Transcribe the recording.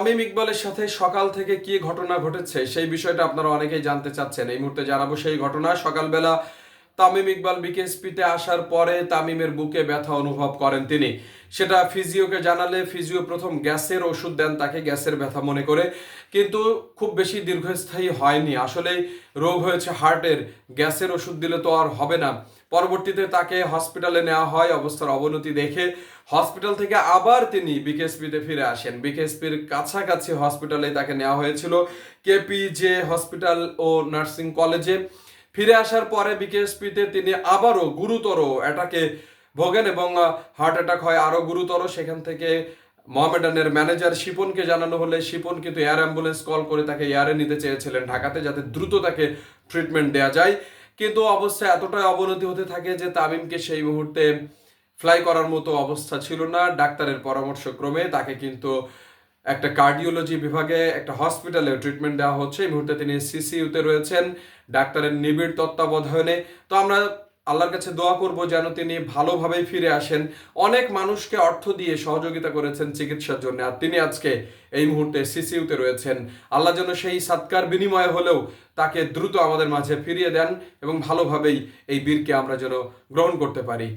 তামিম ইকবালের সাথে সকাল থেকে কি ঘটনা ঘটেছে সেই বিষয়টা আপনারা অনেকেই জানতে চাচ্ছেন। এই মুহূর্তে জানাব সেই ঘটনা। সকালবেলা তামিম ইকবাল বিকেএসপিতে আসার পরে তামিমের বুকে ব্যথা অনুভব করেন তিনি। সেটা ফিজিওকে জানালে ফিজিও প্রথম গ্যাসের ওষুধ দেন, তাকে গ্যাসের ব্যথা মনে করে। কিন্তু খুব বেশি দীর্ঘস্থায়ী হয়নি। আসলে রোগ হয়েছে হার্টের। গ্যাসের ওষুধ দিলে তো আর হবে না। পরবর্তীতে তাকে হসপিটালে নেওয়া হয়, অবস্থার অবনতি দেখে হসপিটাল থেকে আবার তিনি বিকেএসপিতে ফিরে আসেন। বিকেএসপির কাছাকাছি হসপিটালে তাকে নেওয়া হয়েছিল। কেপিজে হসপিটাল ও নার্সিং কলেজে। ফিরে আসার পরে বিকেএসপিতে তিনি আবারও গুরুতর অ্যাটাকে ভোগেন এবং হার্ট অ্যাটাক হয়। আরও গুরুতর সেখান থেকে মোহামেডানের ম্যানেজার শিপনকে জানানো হলে শিপন কিন্তু এয়ার অ্যাম্বুলেন্স কল করে তাকে এয়ারে নিতে চেয়েছিলেন ঢাকাতে যাতে দ্রুত তাকে ট্রিটমেন্ট দেওয়া যায়। কিন্তু অবস্থা এতটাই অবনতি হতে থাকে যে তামিমকে সেই মুহূর্তে ফ্লাই করার মতো অবস্থা ছিল না। ডাক্তারের পরামর্শক্রমে তাকে কিন্তু একটা কার্ডিওলজি বিভাগে একটা হসপিটালে ট্রিটমেন্ট দেওয়া হচ্ছে। এই মুহূর্তে তিনি সিসিইউতে রয়েছেন, ডাক্তারের নিবিড় তত্ত্বাবধানে। তো আমরা আল্লাহর কাছে দোয়া করব যেন তিনি ভালোভাবে ফিরে আসেন। অনেক মানুষকে অর্থ দিয়ে সহযোগিতা করেছেন চিকিৎসার জন্য, আর তিনি আজকে এই মুহূর্তে সিসিইউতে রয়েছেন। আল্লাহ যেন সেই সাৎকার বিনিময়ে হলেও তাকে দ্রুত আমাদের মাঝে ফিরিয়ে দেন এবং ভালোভাবেই এই বীরকে আমরা যেন গ্রহণ করতে পারি।